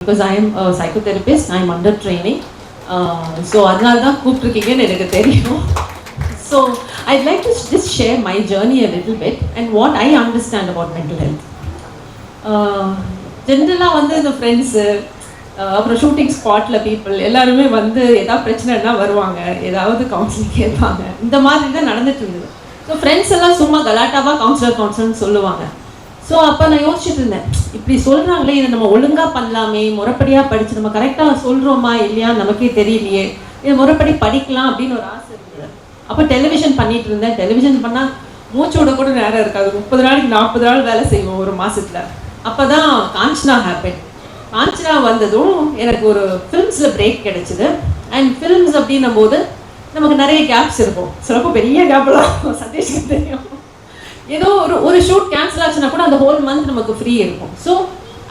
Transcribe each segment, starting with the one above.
Because I am psychotherapist I am under training so அதனால தான் கூப்பிட்ருக்கீங்கன்னு எனக்கு தெரியும். So I'd like to just share my journey a little bit and what I understand about mental health ஜென்ரலாக வந்து இந்த friends uh, அப்புறம் shooting ஸ்பாட்டில் பீப்புள் எல்லாருமே வந்து ஏதாவது பிரச்சனைனா வருவாங்க. ஏதாவது கவுன்சிலிங் கேட்பாங்க. இந்த மாதிரி தான் நடந்துட்டு இருந்தது. ஸோ ஃப்ரெண்ட்ஸ் எல்லாம் சும்மா கலாட்டாவாக கவுன்சிலர் கவுன்சிலர்னு சொல்லுவாங்க. ஸோ அப்போ நான் யோசிச்சுட்டு இருந்தேன் இப்படி சொல்கிறாங்களே இதை நம்ம ஒழுங்காக பண்ணலாமே முறைப்படியாக படித்து நம்ம கரெக்டாக சொல்கிறோமா இல்லையா நமக்கே தெரியலையே இதை முறைப்படி படிக்கலாம் அப்படின்னு ஒரு ஆசை இருந்தது. அப்போ டெலிவிஷன் பண்ணிட்டு இருந்தேன். டெலிவிஷன் பண்ணால் மூச்சு விட கூட நேரம் இருக்காது. முப்பது நாளைக்கு நாற்பது நாள் வேலை செய்வோம் ஒரு மாதத்தில் அப்போ தான் காஞ்சனா ஹேப்பன் காஞ்சனா வந்ததும் எனக்கு ஒரு ஃபிலிம்ஸில் பிரேக் கிடைச்சிது. அண்ட் ஃபிலிம்ஸ் அப்படின்னும் போது நமக்கு நிறைய கேப்ஸ் இருக்கும். சிலப்போ பெரிய கேப்லாம் சந்தேஷம் தெரியும். ஏதோ ஒரு ஒரு ஷூட் கேன்சல் ஆச்சுன்னா கூட அந்த ஹோல் மந்த் நமக்கு ஃப்ரீ இருக்கும். So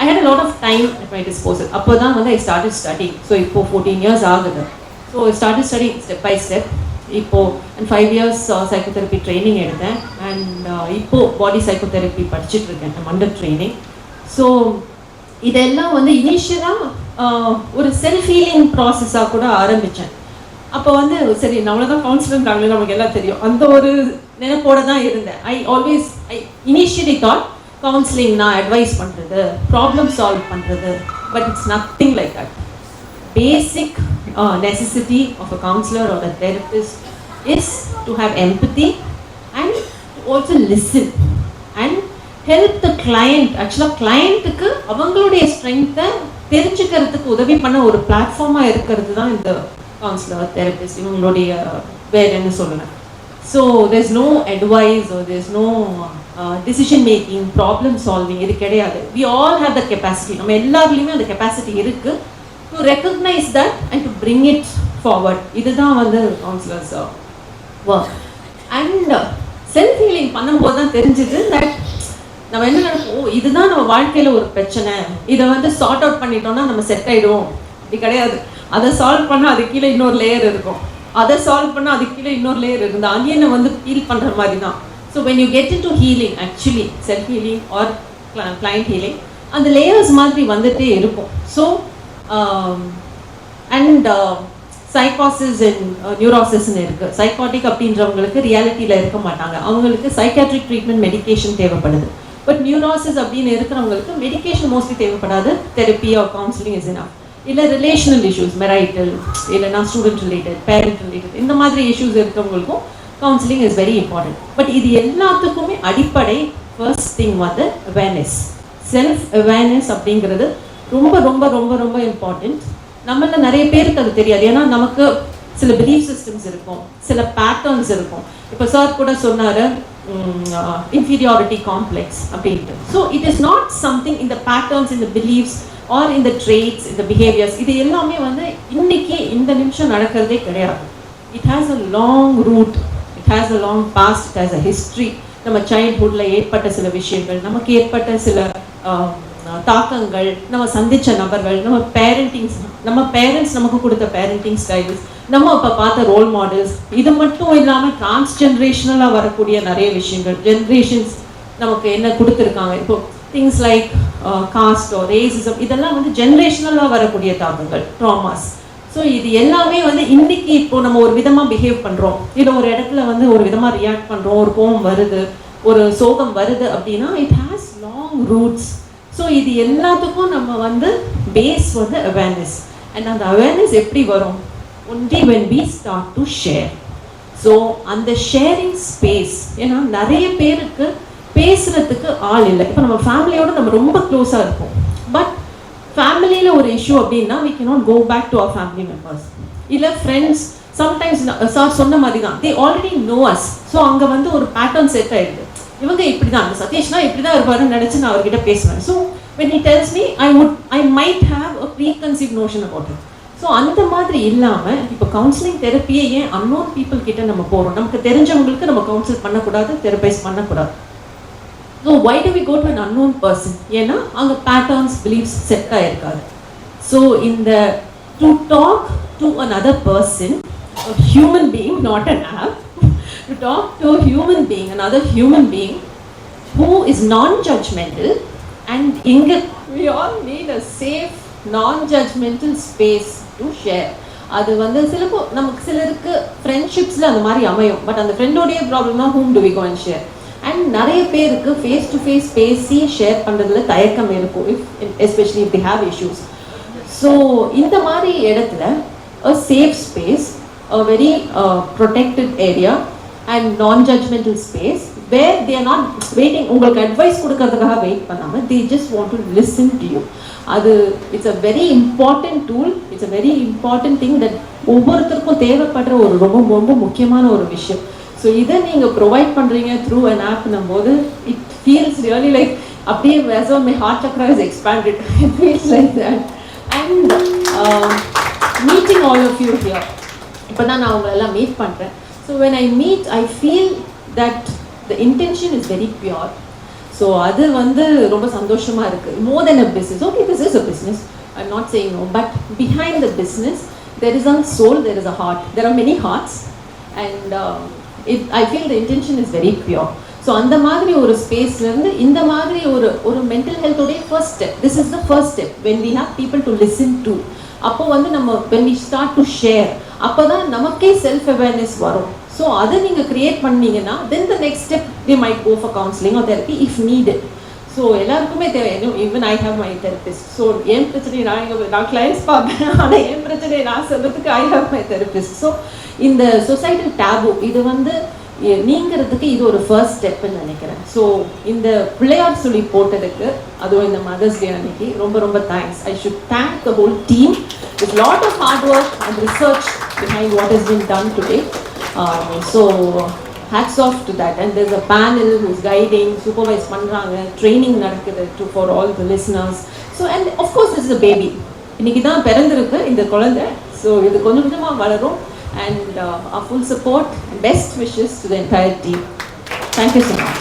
I had lot of time at my disposal அப்போ தான் வந்து ஐ ஸ்டார்டட் ஸ்டடி ஸோ இப்போ ஃபோர்டீன் இயர்ஸ் ஆகுது. So started study step by step இப்போ and five years psychotherapy training எடுத்தேன். அண்ட் uh, இப்போ பாடி சைக்கோதெரப்பி படிச்சுட்டு இருக்கேன். அண்டர் ட்ரைனிங் ஸோ இதெல்லாம் வந்து இனிஷியலாக uh, ஒரு செல்ஃப் ஹீலிங் ப்ராசஸாக கூட ஆரம்பித்தேன் அப்போ வந்து சரி நம்மள தான் கவுன்சிலர் நமக்கு எல்லாம் தெரியும். அந்த ஒரு நினைப்போட தான் இருந்தேன். I always I initially thought counselling நான் அட்வைஸ் பண்ணுறது ப்ராப்ளம் சால்வ் பண்ணுறது but it's nothing like that basic necessity of a counsellor counselor a therapist is to to empathy and also listen and help the client ஆக்சுவலாக கிளையண்ட்டுக்கு அவங்களுடைய ஸ்ட்ரென்த்தை தெரிஞ்சுக்கிறதுக்கு உதவி பண்ண ஒரு பிளாட்ஃபார்மாக இருக்கிறது தான் இந்த கவுன்சிலர் தெரபிஸ்ட் இவங்களுடைய என்ன சொல்லலாம் so there's no advice there's no decision making problem solving இது கிடையாது. We all have the capacity நம்ம எல்லாருலேயுமே அந்த கெப்பாசிட்டி இருக்குது to recognise that and to bring it forward இதுதான் வந்து counsellors work and self healing பண்ணும்போது தான் தெரிஞ்சுது தட் நம்ம என்ன நினைப்போம் "ஓ, இதுதான் நம்ம வாழ்க்கையில் ஒரு பிரச்சனை. இதை வந்து சார்ட் அவுட் பண்ணிட்டோம்னா நம்ம செட் ஆகிடுவோம் இப்படி கிடையாது. அதை சால்வ் பண்ணால் அது கீழே இன்னொரு லேயர் இருக்கும். அதை சால்வ் பண்ணால் அது கீழே இன்னொரு லேயர் இருக்கும். இந்த அனியனை வந்து ஃபீல் பண்ணுற மாதிரி தான் so when you get in to healing actually self healing or client healing அந்த லேயர்ஸ் மாதிரி வந்துட்டே இருக்கும். ஸோ அண்ட் சைக்காசிஸ் அண்ட் நியூராசிஸ்ன்னு இருக்குது சைக்காட்டிக் அப்படின்றவங்களுக்கு ரியாலிட்டியில் இருக்க மாட்டாங்க. அவங்களுக்கு சைக்காட்ரிக் ட்ரீட்மெண்ட் மெடிக்கேஷன் தேவைப்படுது. பட் நியூராசிஸ் அப்படின்னு இருக்கிறவங்களுக்கு மெடிகேஷன் மோஸ்ட்லி தேவைப்படாது. தெரப்பி ஆர் கவுன்சிலிங் இஸ் இனா இல்லை ரிலேஷனல் இஷ்யூஸ் மெரைட்டல் இல்லைனா ஸ்டூடெண்ட் ரிலேட்டட் பேரண்ட் ரிலேட்டட் இந்த மாதிரி இஷ்யூஸ் இருக்கிறவங்களுக்கும் counselling is very important but இது எல்லாத்துக்குமே அடிப்படை ஃபர்ஸ்ட் திங் வந்து அவேர்னஸ் செல்ஃப் அவேர்னஸ் அப்படிங்கிறது ரொம்ப ரொம்ப ரொம்ப ரொம்ப இம்பார்ட்டண்ட் நம்மள நிறைய பேருக்கு அது தெரியாது. ஏன்னா நமக்கு சில பிலீஃப் சிஸ்டம்ஸ் இருக்கும் சில பேட்டர்ன்ஸ் இருக்கும். இப்போ சார் கூட சொன்னார் இன்ஃபீரியாரிட்டி காம்ப்ளெக்ஸ் அப்படின்ட்டு. So it is not something இந்த பேட்டர்ன்ஸ் இந்த பிலீஃப்ஸ் ஆர் இந்த ட்ரேட்ஸ் இந்த பிஹேவியர்ஸ் இது எல்லாமே வந்து இன்னைக்கு இந்த நிமிஷம் நடக்கிறதே கிடையாது. It has a long root it has a long past it has a history நம்ம சைல்ட்ஹுட்டில் ஏற்பட்ட சில விஷயங்கள் நமக்கு ஏற்பட்ட சில தாக்கங்கள் நம்ம சந்தித்த நபர்கள் நம்ம பேரண்டிங்ஸ் நம்ம பேரண்ட்ஸ் நமக்கு கொடுத்த பேரண்டிங் ஸ்டைல்ஸ் நம்ம இப்போ பார்த்த ரோல் மாடல்ஸ் இது மட்டும் இல்லாமல் டிரான்ஸ்ஜென்ரேஷனலாக வரக்கூடிய நிறைய விஷயங்கள் ஜென்ரேஷன்ஸ் நமக்கு என்ன கொடுத்துருக்காங்க? இப்போ திங்ஸ் லைக் காஸ்டோ ரேசிசம் இதெல்லாம் வந்து ஜென்ரேஷனலாக வரக்கூடிய தாக்கங்கள் ட்ராமாஸ் ஸோ இது எல்லாமே வந்து இன்னைக்கு இப்போ நம்ம ஒரு விதமாக பிஹேவ் பண்ணுறோம் இல்லை ஒரு இடத்துல வந்து ஒரு விதமாக ரியாக்ட் பண்ணுறோம் ஒரு கோபம் வருது ஒரு சோகம் வருது அப்படின்னா it has long roots so இது எல்லாத்துக்கும் நம்ம வந்து பேஸ் வந்து அவேர்னஸ் அண்ட் அந்த அவேர்னஸ் எப்படி வரும்? Only when we start to share so அந்த ஷேரிங் ஸ்பேஸ் ஏன்னா நிறைய பேருக்கு பேசுறதுக்கு ஆள் இல்லை. இப்போ நம்ம ஃபேமிலியோட நம்ம ரொம்ப க்ளோஸாக இருப்போம். பட் ஃபேமிலியில் ஒரு இஷ்யூ அப்படின்னா we cannot go back to our family members இல்லை ஃப்ரெண்ட்ஸ் சம்டைம்ஸ் சார் சொன்ன மாதிரி தான் they already know us so அங்கே வந்து ஒரு பேட்டர்ன் செட் ஆயிடுது. இவங்க இப்படி தான் சதீஷ்னா இப்படி தான் இருப்பாருன்னு நினச்சி நான் அவர்கிட்ட பேசுவேன். So when he tells me I would I might have a preconceive notion about it so அந்த மாதிரி இல்லாமல் இப்போ கவுன்சிலிங் தெரப்பியை ஏன் அன்னோன் பீப்புள் கிட்ட நம்ம போகிறோம் நமக்கு தெரிஞ்சவங்களுக்கு நம்ம கவுன்சில் பண்ணக்கூடாது தெரப்பைஸ் பண்ணக்கூடாது. So why do we go to an unknown person ஏன்னா அங்கே பேட்டர்ன்ஸ் பிலீஃப்ஸ் செட் ஆகிருக்காரு ஸோ இந்த to talk to an other person human being not an app to talk to human being an other human being who is non judgmental and இங்கே we all need a safe non judgmental space to share அது வந்து சிலப்போ நமக்கு சிலருக்கு ஃப்ரெண்ட்ஷிப்ஸில் அந்த மாதிரி அமையும். But அந்த ஃப்ரெண்டோடைய ப்ராப்ளம்னா whom do we gonna share and நிறைய பேருக்கு ஃபேஸ் டு ஃபேஸ் பேசி ஷேர் பண்ணுறதுல தயக்கம் இருக்கும் if especially if they have issues so இந்த மாதிரி இடத்துல a safe space a very protected area and non judgement space where they're not waiting உங்களுக்கு அட்வைஸ் கொடுக்கறதுக்காக வெயிட் பண்ணாமல் they just want to listen to you அது it's a very important tool it's a very important thing that ஒவ்வொருத்தருக்கும் தேவைப்படுற ஒரு ரொம்ப ரொம்ப முக்கியமான ஒரு விஷயம். ஸோ இதை நீங்கள் ப்ரொவைட் பண்ணுறீங்க த்ரூ அன் ஆப்னும் போது இட் ஃபீல்ஸ் ரியலி லைக் அப்படியே as my heart chakra is expanded it feels like that and meeting all of you here இப்போ தான் நான் உங்களெல்லாம் மீட் பண்ணுறேன் so when I meet I feel that the intention is very pure so அது வந்து ரொம்ப சந்தோஷமாக இருக்குது more than a business okay this is a business I not saying no but behind the business there is a soul there is a heart there are many hearts and it I feel the intention is very pure so அந்த மாதிரி ஒரு ஸ்பேஸ்லேருந்து இந்த மாதிரி ஒரு ஒரு mental ஹெல்த்தோடைய first step this is the first step when we have people to listen to அப்போ வந்து நம்ம when we start to share அப்போ தான் நமக்கே செல்ஃப் அவேர்னஸ் வரும். ஸோ அதை நீங்கள் கிரியேட் பண்ணீங்கன்னா then the next step we might go for counselling or therapy if need so எல்லாருக்குமே தேவை. Even I have my therapist so என் பிரச்சனை நான் இங்கே நான் கிளைண்ட்ஸ் பார்ப்பேன். ஆனால் என் பிரச்சனையை நான் சொல்கிறதுக்கு I have my therapist so இந்த சொசைட்டல் டேபு இது வந்து நீங்கிறதுக்கு இது ஒரு ஃபர்ஸ்ட் ஸ்டெப்னு நினைக்கிறேன். ஸோ இந்த பிள்ளையார் சொல்லி போட்டதுக்கு அதுவும் இந்த மதர்ஸ் டே அன்னைக்கு ரொம்ப ரொம்ப thanks I should thank the whole team with lot of hard work and research behind what is been done today so hats off to that and there's a panel who's guiding supervise பண்ணுறாங்க training நடக்குது to for all the listeners so and of course is a baby இன்னைக்கு தான் பிறந்திருக்கு இந்த குழந்தை so இது கொஞ்சம் கொஞ்சமாக வளரும் and uh, our full support and best wishes to the entire team. Thank you.